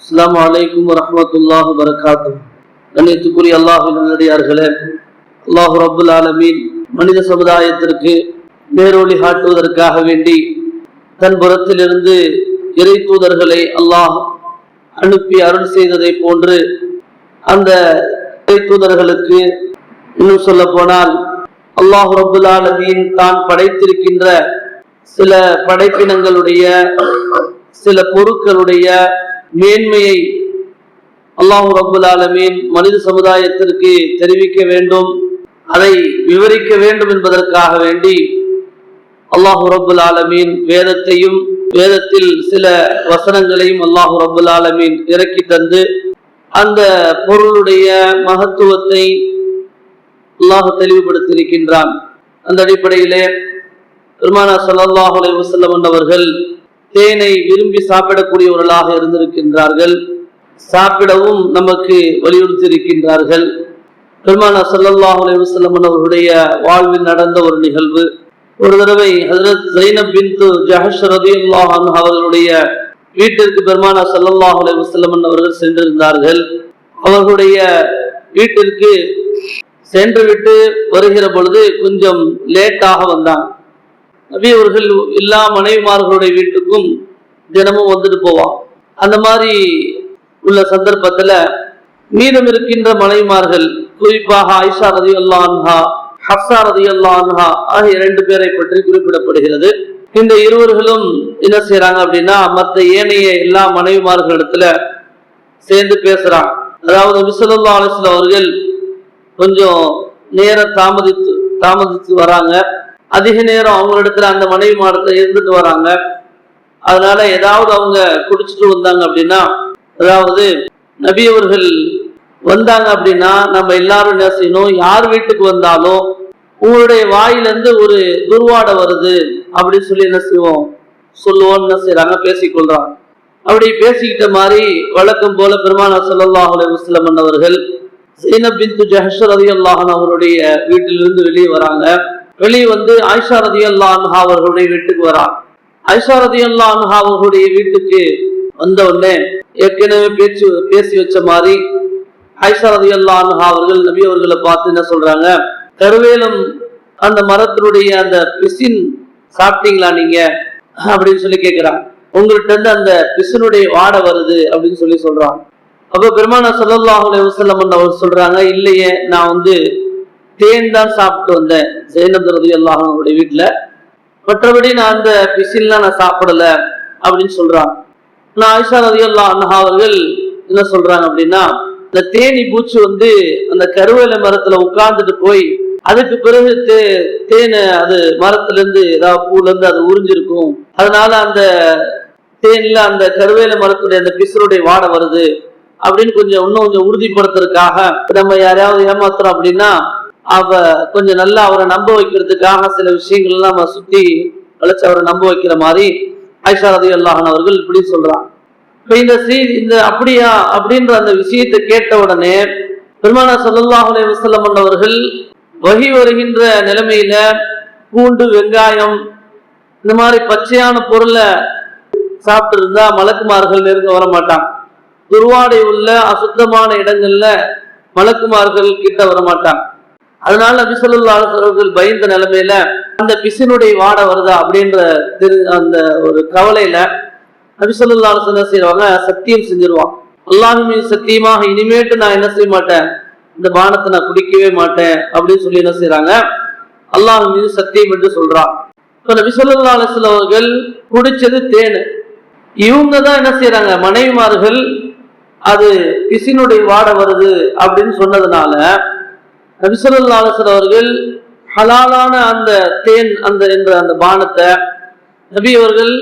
அஸ்லாம் அலைக்கும் வரஹ்மத்துல்லாஹி வரகாத்தும் கண்ணியத்துக்குரிய அல்லாஹு நல்லடியார்களே அல்லாஹு ரப்புல் ஆலமீன் மனித சமுதாயத்திற்கு நேரொளி காட்டுவதற்காக வேண்டி தன் புறத்திலிருந்து இறை தூதர்களை அல்லாஹ் அனுப்பி அருள் செய்ததை போன்று அந்த இறை தூதர்களுக்கு இன்னும் சொல்ல போனால் அல்லாஹு ரப்புல் ஆலமீன் தான் படைத்திருக்கின்ற சில படைப்பினங்களுடைய சில பொருட்களுடைய மேன்மையை அல்லாஹு ரப்புல் ஆலமீன் மனித சமுதாயத்திற்கு தெரிவிக்க வேண்டும். அதை விவரிக்க வேண்டும் என்பதற்காக வேண்டி அல்லாஹு ரப்புல் ஆலமீன் வேதத்தையும் வேதத்தில் சில வசனங்களையும் அல்லாஹு ரப்புல் ஆலமீன் இறக்கி தந்து அந்த பொருளுடைய மகத்துவத்தை அல்லாஹ் தெளிவுபடுத்தியிருக்கின்றான். அந்த அடிப்படையிலே பெருமானா சல்லாஹ் அலைஹி வஸல்லம் அவர்கள் தேனை விரும்பி சாப்பிடக்கூடியவர்களாக இருந்திருக்கின்றார்கள். சாப்பிடவும் நமக்கு வலியுறுத்தி இருக்கின்றார்கள் பெருமானா ஸல்லல்லாஹு அலைஹி அவர்களுடைய வாழ்வில் நடந்த ஒரு நிகழ்வு. ஒரு தடவை ஹசரத் ஜைனப் பின்து ஜஹஷ் ரதி அல்லாஹன் அவர்களுடைய வீட்டிற்கு பெருமானா சல்லாஹ் அலைஹி அவர்கள் சென்றிருந்தார்கள். அவர்களுடைய வீட்டிற்கு சென்றுவிட்டு வருகிற பொழுது கொஞ்சம் லேட்டாக வந்தாங்க நபி அவர்கள் எல்லா மனைவிமார்களுடைய வீட்டுக்கும் தினமும் வந்துட்டு போவான். அந்த மாதிரி உள்ள சந்தர்ப்பத்துல மீதம் இருக்கின்ற மனைவிமார்கள் குறிப்பாக ஆயிஷா ரதி அல்லான்ஹா ஹப்சா ரதி அல்லான்ஹா ஆகிய இரண்டு பேரை பற்றி குறிப்பிடப்படுகிறது. இந்த இருவர்களும் என்ன செய்யறாங்க அப்படின்னா மற்ற ஏனைய எல்லா மனைவிமார்களிடத்துல சேர்ந்து பேசுறாங்க. அதாவது விசலல்லா அலிஸ்ல அவர்கள் கொஞ்சம் நேரம் தாமதித்து தாமதித்து வராங்க. அதிக நேரம் அவங்களிடத்துல அந்த மனைவி மாடத்துல இருந்துட்டு வராங்க. அதனால ஏதாவது அவங்க குடிச்சிட்டு வந்தாங்க அப்படின்னா அதாவது நபி அவர்கள் வந்தாங்க அப்படின்னா நம்ம எல்லாரும் என்ன செய்யணும்? யார் வீட்டுக்கு வந்தாலும் உங்களுடைய வாயிலிருந்து ஒரு துர்வாடை வருது அப்படின்னு சொல்லி என்ன செய்வோம்? சொல்லுவோம் என்ன செய்யறாங்க பேசிக்கொள்றாங்க. அப்படி பேசிக்கிட்ட மாதிரி வழக்கம் போல பெருமானா ஸல்லல்லாஹு அலைஹி வஸல்லம் அவர்கள் ஜைனப் பின்து ஜஹஷ் ரலியல்லாஹு அன்ஹா அவருடைய வீட்டிலிருந்து வெளியே வராங்க. வெளியே வந்து ஆயிஷா ரதியல்லா அன்ஹா அவர்களுடைய வீட்டுக்கு வரான். ஆயிஷா ரதியல்லா அன்ஹா அவர்களுடைய வீட்டுக்கு வந்த உடனே ஏற்கனவே பேச்சு பேசி வச்ச மாதிரி ஆயிஷா ரதியல்லா அன்ஹா அவர்கள் நபி அவர்களை பார்த்து என்ன சொல்றாங்க? கருவேலம் அந்த மரத்தினுடைய அந்த பிசின் சாப்பிட்டீங்களா நீங்க? அப்படின்னு சொல்லி கேட்கிறான் உங்கள்கிட்ட இருந்து அந்த பிசினுடைய வாடை வருது அப்படின்னு சொல்லி சொல்றான். அப்ப பெருமானா ஸல்லல்லாஹு அலைஹி அவர் சொல்றாங்க இல்லையே நான் வந்து தேன் தான் சாப்பிட்டு வந்தேன். ஜெயனப் ரதி அல்லாஹனுடைய வீட்டுல மற்றபடி நான் அந்த பிசின்லாம் நான் சாப்பிடல அப்படின்னு சொல்றான். நான் ஆயிஷா ரதி அல்லா அண்ணா அவர்கள் என்ன சொல்றாங்க அப்படின்னா இந்த தேனி பூச்சி வந்து அந்த கருவேல மரத்துல உட்கார்ந்துட்டு போய் அதுக்கு பிறகு தே தேனை அது மரத்துல இருந்து ஏதாவது பூல இருந்து அது உறிஞ்சிருக்கும். அதனால அந்த தேனில அந்த கருவேல மரத்துடைய அந்த பிசுருடைய வாடை வருது அப்படின்னு கொஞ்சம் இன்னும் கொஞ்சம் உறுதிப்படுத்துறதுக்காக நம்ம யாரையாவது ஏமாத்துறோம் அப்படின்னா அவ கொஞ்சம் நல்லா அவரை நம்ப வைக்கிறதுக்காக சில விஷயங்கள்லாம் நம்ம சுத்தி அழைச்சி அவரை நம்ப வைக்கிற மாதிரி ஐஷா ரதி அல்லாஹன் அவர்கள் இப்படி சொல்றாங்க. இப்போ இந்த சீ இந்த அப்படியா அப்படின்ற அந்த விஷயத்தை கேட்ட உடனே பெருமானா ஸல்லல்லாஹு அலைஹி அவர்கள் வகி வருகின்ற நிலைமையில பூண்டு வெங்காயம் இந்த மாதிரி பச்சையான பொருளை சாப்பிட்டு இருந்தா மலக்குமார்கள் நெருங்க வர மாட்டாங்க. துர்வாடை உள்ள அசுத்தமான இடங்கள்ல மலக்குமார்கள் கிட்ட வர மாட்டாங்க. அதனால நபிசல்லா அவர்கள் பயந்த நிலைமையில அந்த பிசினுடைய வாடை வருதா அப்படின்ற திரு அந்த ஒரு கவலையில நபிசல்லா என்ன செய்வாங்க? சத்தியம் செஞ்சிருவான். அல்லாஹுமே சத்தியமாக இனிமேட்டு நான் என்ன செய்ய மாட்டேன். இந்த பானத்தை நான் குடிக்கவே மாட்டேன் அப்படின்னு சொல்லி என்ன செய்யறாங்க அல்லாஹ் மீது சத்தியம் என்று சொல்றான். இப்ப நபிசல்லா அலிஸ்லாம் அவர்கள் குடிச்சது தேனு. இவங்க தான் என்ன செய்யறாங்க மனைவிமார்கள் அது பிசினுடைய வாடை வருது அப்படின்னு சொன்னதுனால நபிசல்லாசன் அவர்கள் ஹலாலான அந்த தேன் அந்த என்ற அந்த பானத்தை நபி அவர்கள்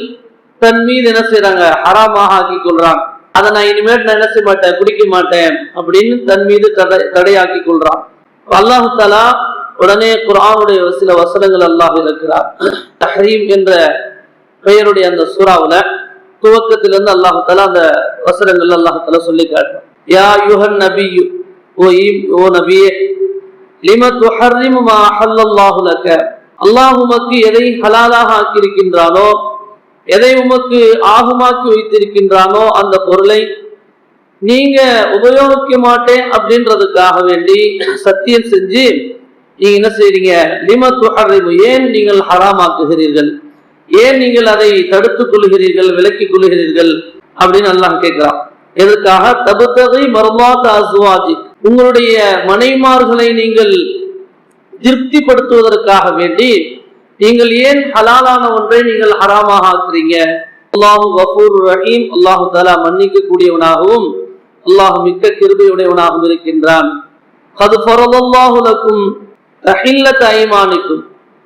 தன் மீது என்ன செய்யறாங்க ஹராமாக ஆக்கி கொள்றான். அதை நான் இனிமேல் நான் என்ன செய்ய மாட்டேன்? குடிக்க மாட்டேன் அப்படின்னு தன் மீது தடை தடையாக்கி கொள்றான். அல்லாஹு தாலா உடனே குரானுடைய சில வசனங்கள் அல்லாஹ் இருக்கிறார் தஹரீம் என்ற பெயருடைய அந்த சூறாவுல துவக்கத்திலிருந்து அல்லாஹு தாலா அந்த வசனங்கள் அல்லாஹு தாலா சொல்லி காட்டுறான். யா யுஹன் நபி ஓ ஈ- ஓ நபியே அல்லாஹ் உமக்கு எதை ஹலாலாக ஆக்கியிருக்கின்றானோ எதை உமக்கு ஆகுமாக்கி வைத்திருக்கின்றானோ அந்த பொருளை நீங்க உபயோகிக்க மாட்டேன் அப்படின்றதுக்காக வேண்டி சத்தியம் செஞ்சு நீங்க என்ன செய்றீங்க? லிம துஹர்ரிமு ஏன் நீங்கள் ஹராமாக்குகிறீர்கள்? ஏன் நீங்கள் அதை தடுத்துக் கொள்கிறீர்கள் விலக்கிக் கொள்கிறீர்கள் அப்படின்னு அல்லாஹ் கேட்கிறான். எதற்காக? தபுத்தகை மர்மாத்த அசுவாஜி உங்களுடைய மனைமார்களை நீங்கள் திருப்திப்படுத்துவதற்காக வேண்டி நீங்கள் ஏன் ஹலாலான ஒன்றை நீங்கள் ஹராமாக ஆக்குறீங்க? அல்லாஹு வஃபூர் ரஹீம். அல்லாஹு தாலா மன்னிக்க கூடியவனாகவும் அல்லாஹு மிக்க கிருபையுடையவனாகவும் இருக்கின்றான். அது ஃபரதல்லாஹு ரஹில்ல தஹில்லத்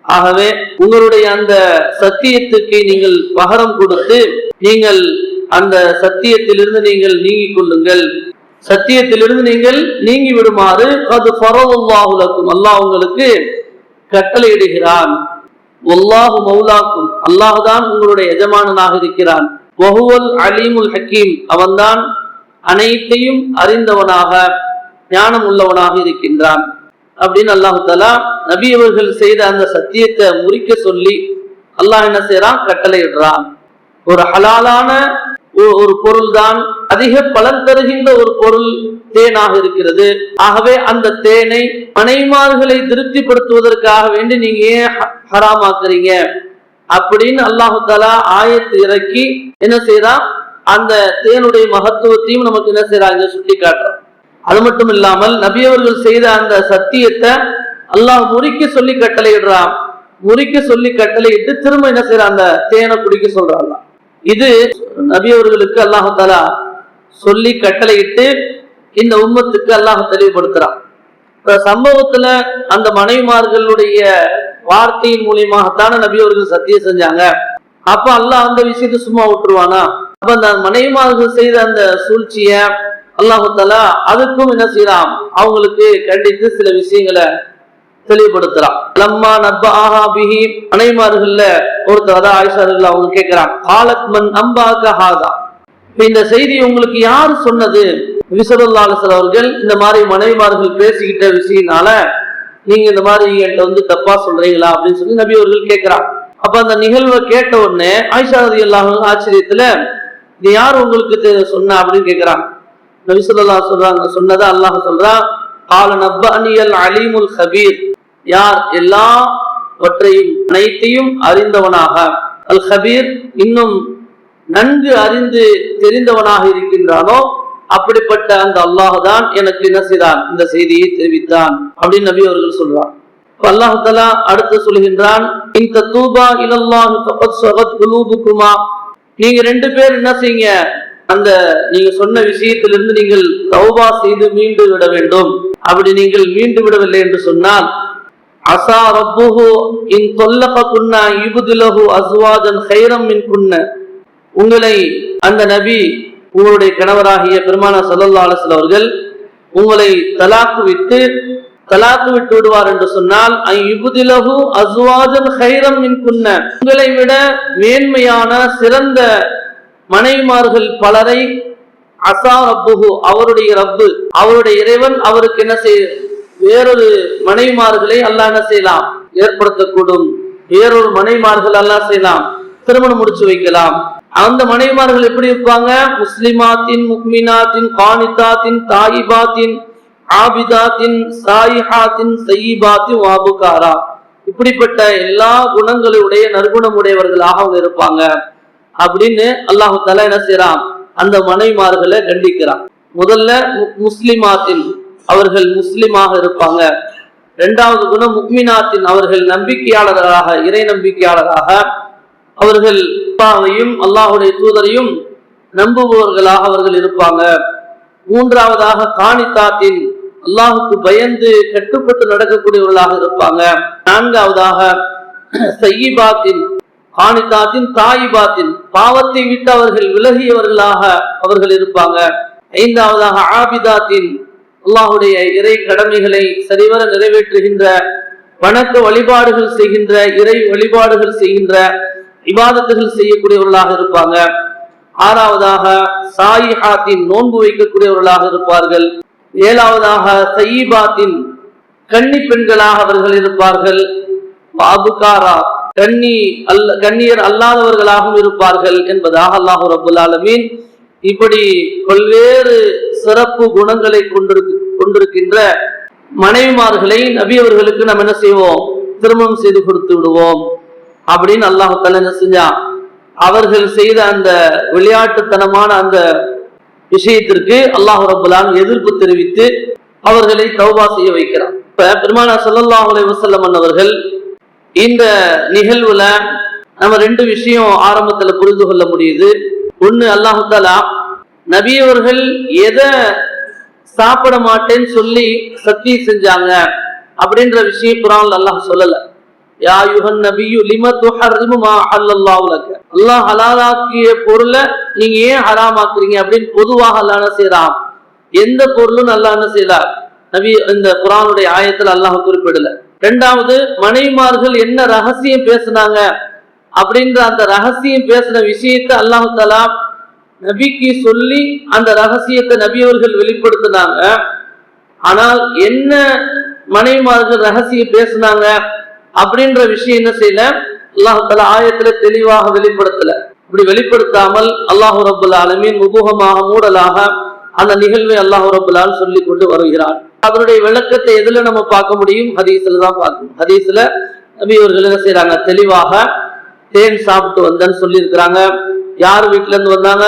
ஆகவே உங்களுடைய அந்த சத்தியத்துக்கு நீங்கள் பகரம் கொடுத்து நீங்கள் அந்த சத்தியத்திலிருந்து நீங்கள் நீங்கிக் கொள்ளுங்கள். சத்தியத்திலிருந்து நீங்கள் நீங்கி விடுமாறு அது ஃபரவுல்லாஹுலக்கும் அல்லாஹ் உங்களுக்கு கட்டளையிடுகிறான். ஒல்லாஹு மௌலாக்கும் அல்லாஹுதான் உங்களுடைய எஜமானனாக இருக்கிறான். வஹுவல் அலீமுல் ஹக்கீம் அவன்தான் அனைத்தையும் அறிந்தவனாக ஞானம் உள்ளவனாக இருக்கின்றான். அப்படின்னு அல்லாஹு தலா நபி அவர்கள் செய்த அந்த சத்தியத்தை முறிக்க சொல்லி அல்லாஹ் என்ன செய்யறான் கட்டளையிடுறான். ஒரு ஹலாலான ஒரு பொருள் தான் அதிக பலன் தருகின்ற ஒரு பொருள் தேனாக இருக்கிறது. ஆகவே அந்த தேனை மனைமார்களை திருப்திப்படுத்துவதற்காக வேண்டி நீங்க ஏன் ஹராமாக்குறீங்க? அப்படின்னு அல்லாஹு தாலா ஆயத்து இறக்கி என்ன செய்யறான் அந்த தேனுடைய மகத்துவத்தையும் நமக்கு என்ன செய்யறாங்க சுட்டி காட்டுறான் அது மட்டும் இல்லாமல் நபி அவர்கள் செய்த அந்த சத்தியத்தை அல்லாஹ் முறிக்க சொல்லி கட்டளையிடுறான் முறிக்க சொல்லி கட்டளையிட்டு திரும்ப என்ன செய்யறான் அந்த தேனை குடிக்க சொல்றான். இது நபி அவர்களுக்கு அல்லாஹு தாலா சொல்லி கட்டளையிட்டு இந்த உம்மத்துக்கு அல்லாஹ் தெளிவுபடுத்துறான் இப்ப சம்பவத்துல அந்த மனைவிமார்களுடைய வார்த்தையின் மூலியமாகத்தான நபி அவர்கள் சத்தியம் செஞ்சாங்க. அப்ப அல்லாஹ் அந்த விஷயத்தை சும்மா விட்டுருவானா? அப்ப அந்த மனைவிமார்கள் செய்த அந்த சூழ்ச்சிய அல்லாஹு அதுக்கும் என்ன செய்யறான் அவங்களுக்கு கண்டித்து சில விஷயங்களை தெளிவுபடுத்துறான். லம்மா நப்ப ஆஹா பிஹி. மனைவிமார்கள்ல ஒருத்தர் அதான் ஆயிஷார்கள் அவங்க கேட்கிறான் காலத் மன் அம்பாக்க ஹாதா. இந்த செய்தி உங்களுக்கு யார் சொன்னது? விசருல்லா அவர்கள் இந்த மாதிரி மனைவிமார்கள் பேசிக்கிட்ட விஷயம்னால நீங்க இந்த மாதிரி என்கிட்ட வந்து தப்பா சொல்றீங்களா அப்படின்னு சொல்லி நபி அவர்கள் கேட்கிறான் அப்ப அந்த நிகழ்வை கேட்ட உடனே ஆயிஷா ரதி அல்லாஹ் ஆச்சரியத்துல இது யார் உங்களுக்கு சொன்ன அப்படின்னு கேட்கிறான். நபி ஸல்லல்லாஹு சொல்றாங்க சொன்னதை அல்லாஹ் சொல்றான் கால நப்பனியல் அலிமுல் ஹபீர் யார்? எல்லாவற்றையும் அனைத்தையும் அறிந்தவனாக. அல் ஹபீர் இன்னும் நன்கு அறிந்து தெரிந்தவனாக இருக்கின்றானோ அப்படிப்பட்ட அந்த அல்லாஹ் தான் எனக்கு என்ன செய்தான்? இந்த செய்தியை தெரிவித்தான். அப்படின்னு நபி அவர்கள் சொல்றான் அல்லாஹலா அடுத்து சொல்கின்றான் இந்த தூபா இலல்லாஹி குலூபுக்குமா? நீங்க ரெண்டு பேர் என்ன செய்யுங்க? அந்த நீங்க சொன்ன விஷயத்திலிருந்து நீங்கள் தௌபா செய்து மீண்டு விட வேண்டும். அப்படி நீங்கள் மீண்டு விடவில்லை என்று சொன்னால் அசா ரப்புஹு இன் தொல்லக குன்னா இபுதிலஹு அஸ்வாஜன் ஹைரம் மின் குன்ன உங்களை அந்த நபி உங்களுடைய கணவராகிய பெருமான சல்லல்லா அலிஸ்ல அவர்கள் உங்களை தலாக்கு விட்டு தலாக்கு விட்டு விடுவார் என்று சொன்னால் ஐ அஸ்வாஜன் ஹைரம் குன்ன உங்களை விட மேன்மையான சிறந்த மனைவிமார்கள் பலரை அசா ரப்புகு அவருடைய ரப்பு அவருடைய இறைவன் அவருக்கு என்ன செய் வேறொரு மனைவிமார்களை அல்லாஹ் என்ன செய்யலாம்? ஏற்படுத்தக்கூடும். வேறொரு மனைவிமார்கள் அல்லாஹ் செய்யலாம்? திருமணம் முடிச்சு வைக்கலாம். அந்த மனைவிமார்கள் எப்படி இருப்பாங்க? முஸ்லிமாத்தின் முக்மினாத்தின் கானிதாத்தின் தாயிபாத்தின் ஆபிதாத்தின் சாயிஹாத்தின் சையிபாத்தின் வாபுகாரா இப்படிப்பட்ட எல்லா குணங்களுடைய நற்குணமுடையவர்களாக அவங்க இருப்பாங்க. அப்படின்னு அல்லாஹு தலா என்ன செய்யறான் அந்த மனைவிமார்களை கண்டிக்கிறான். முதல்ல மு- முஸ்லிமாத்தின் அவர்கள் முஸ்லிமாக இருப்பாங்க. இரண்டாவது குணம் முக்மினாத்தின் அவர்கள் நம்பிக்கையாளர்களாக இறை நம்பிக்கையாளராக அவர்கள் அல்லாஹ்வையும் அல்லாஹுடைய தூதரையும் நம்புபவர்களாக அவர்கள் இருப்பாங்க. மூன்றாவதாக காணித்தாத்தின் அல்லாஹுக்கு பயந்து கட்டுப்பட்டு நடக்கக்கூடியவர்களாக இருப்பாங்க. நான்காவதாக சையிபாத்தின் காணித்தாத்தின் தாயிபாத்தின் பாவத்தை விட்டு அவர்கள் விலகியவர்களாக அவர்கள் இருப்பாங்க. ஐந்தாவதாக ஆபிதாத்தின் அல்லாஹுடைய இறை கடமைகளை சரிவர நிறைவேற்றுகின்ற வணக்க வழிபாடுகள் செய்கின்ற இறை வழிபாடுகள் செய்கின்ற இபாதத்துகள் செய்யக்கூடியவர்களாக இருப்பாங்க. ஆறாவதாக சாயிஹாத்தின் நோன்பு வைக்கக்கூடியவர்களாக இருப்பார்கள். ஏழாவதாக சயீபாத்தின் கன்னி பெண்களாக அவர்கள் இருப்பார்கள். அபுகாரா கன்னி அல்ல கண்ணியர் அல்லாதவர்களாகவும் இருப்பார்கள் என்பதாக அல்லாஹு ரபுல் ஆலமீன் இப்படி பல்வேறு சிறப்பு குணங்களை கொண்டிருக்கு கொண்டிருக்கின்ற மனைவிமார்களை நபி அவர்களுக்கு நம்ம என்ன செய்வோம்? திருமணம் செய்து கொடுத்து விடுவோம். அப்படின்னு அல்லாஹால என்ன செஞ்சான்? அவர்கள் செய்த அந்த விளையாட்டுத்தனமான அந்த விஷயத்திற்கு அல்லாஹு ரபுல்லான் எதிர்ப்பு தெரிவித்து அவர்களை தௌபா செய்ய வைக்கிறான். இப்ப பெருமானா ஸல்லல்லாஹு அலைஹி வஸல்லம் அவர்கள் இந்த நிகழ்வுல நம்ம ரெண்டு விஷயம் ஆரம்பத்துல புரிந்து கொள்ள முடியுது. ஒண்ணு அல்லாஹு தாலா நபி எதை சாப்பிட மாட்டேன்னு சொல்லி சத்தியம் செஞ்சாங்க அப்படின்ற விஷயம் குரான் அல்லாஹ் சொல்லலை. யா யுஹன் நபியு லிம துஹர்ரிமு மா அஹல்லல்லாஹு லக அல்லாஹ் ஹலாலாக்கிய பொருளை நீங்க ஏன் ஹராமாக்குறீங்க அப்படின்னு பொதுவாக அல்லாஹ் என்ன செய்றான்? எந்த பொருளும் அல்லாஹ் என்ன செய்யலாம் நபி இந்த குரானுடைய ஆயத்தில் அல்லாஹ் குறிப்பிடல. ரெண்டாவது மனைவிமார்கள் என்ன ரகசியம் பேசுனாங்க அப்படின்ற அந்த ரகசியம் பேசின விஷயத்தை அல்லாஹு தலா நபிக்கு சொல்லி அந்த ரகசியத்தை நபி அவர்கள் வெளிப்படுத்தினாங்க. ஆனால் என்ன மனைவிமார்கள் ரகசியம் பேசுனாங்க? அப்படின்ற விஷயம் என்ன செய்யல? அல்லாஹு ஆயத்துல தெளிவாக வெளிப்படுத்தல. இப்படி வெளிப்படுத்தாமல் அல்லாஹு ரபுல் ஆலமீன் முகமாக மூடலாக அந்த நிகழ்வை அல்லாஹு ரபுல்லால் சொல்லி கொண்டு வருகிறார். அதனுடைய விளக்கத்தை எதுல நம்ம பார்க்க முடியும்? ஹதீஸ்ல தான் பார்க்கணும். ஹதீஸ்ல நபி அவர்கள் என்ன செய்யறாங்க தெளிவாக தேன் சாப்பிட்டு வந்தேன்னு சொல்லி இருக்கிறாங்க யார் வீட்டுல இருந்து வந்தாங்க?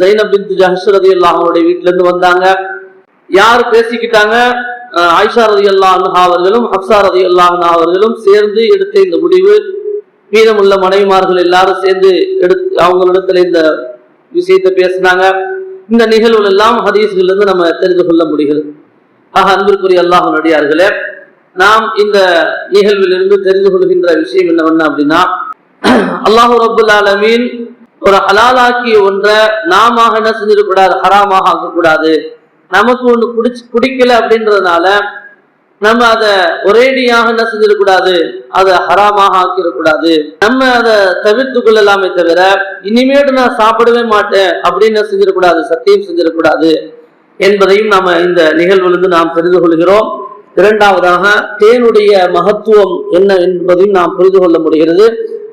ஜைனப் பின் ஜஹஸ்ரதி அல்லாஹனுடைய வீட்டுல இருந்து வந்தாங்க. யார் பேசிக்கிட்டாங்க? ஆயிஷா ரதி அல்லாஹ் அவர்களும் ஹப்சா ரதி அல்லாஹ் அவர்களும் சேர்ந்து எடுத்த இந்த முடிவு மீதமுள்ள மனைவிமார்கள் எல்லாரும் சேர்ந்து எடுத்து அவங்களிடத்துல இந்த விஷயத்தை பேசினாங்க. இந்த நிகழ்வுகள் எல்லாம் ஹதீஸ்கள் இருந்து நம்ம தெரிந்து கொள்ள முடிகிறது. ஆக அன்பிற்குரிய அல்லாஹ் நடிகார்களே நாம் இந்த நிகழ்விலிருந்து தெரிந்து கொள்கின்ற விஷயம் என்னவென்ன அப்படின்னா அல்லாஹு ரபுல் ஆலமீன் ஒரு ஹலாலாக்கிய ஒன்றை நாம என்ன செஞ்சிடக்கூடாது? ஹராமாக ஆக்கக்கூடாது. நமக்கு ஒன்று குடிச்சு பிடிக்கல அப்படின்றதுனால நம்ம அதை ஒரேடியாக என்ன செஞ்சிடக்கூடாது? அதை ஹராமாக ஆக்கிடக்கூடாது. நம்ம அதை தவிர்த்து கொள்ளலாமே தவிர இனிமேட்டு நான் சாப்பிடவே மாட்டேன் அப்படின்னு செஞ்சிடக்கூடாது சத்தியம் செஞ்சிடக்கூடாது என்பதையும் நாம இந்த நிகழ்விலிருந்து நாம் தெரிந்து கொள்கிறோம். இரண்டாவதாக தேனுடைய மகத்துவம் என்ன என்பதையும் நாம் புரிந்து கொள்ள முடிகிறது.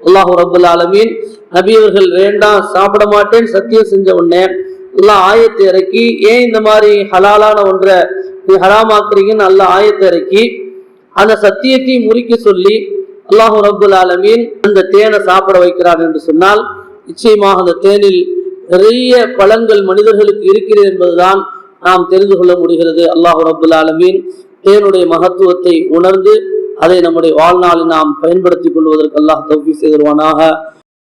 அல்லாஹூ ரபுல் ஆலமீன் நபியவர்கள் வேண்டாம் சாப்பிட மாட்டேன் சத்தியம் செஞ்ச உடனே அல்லாஹ் ஆயத்தை இறக்கி ஏன் இந்த மாதிரி ஹலாலான ஒன்றை ஹராமாக்குறீங்கன்னு நல்ல ஆயத்தை இறக்கி அந்த சத்தியத்தை முறிக்க சொல்லி அல்லாஹு ரபுல் ஆலமீன் அந்த தேனை சாப்பிட வைக்கிறான் என்று சொன்னால் நிச்சயமாக அந்த தேனில் நிறைய பழங்கள் மனிதர்களுக்கு இருக்கிறது என்பதுதான் நாம் தெரிந்து கொள்ள முடிகிறது. அல்லாஹு ரபுல் ஆலமீன் தேனுடைய மகத்துவத்தை உணர்ந்து அதை நம்முடைய வாழ்நாளில் நாம் பயன்படுத்திக் கொள்வதற்கு அல்லாஹ் தௌஃபி செய்திருவானாக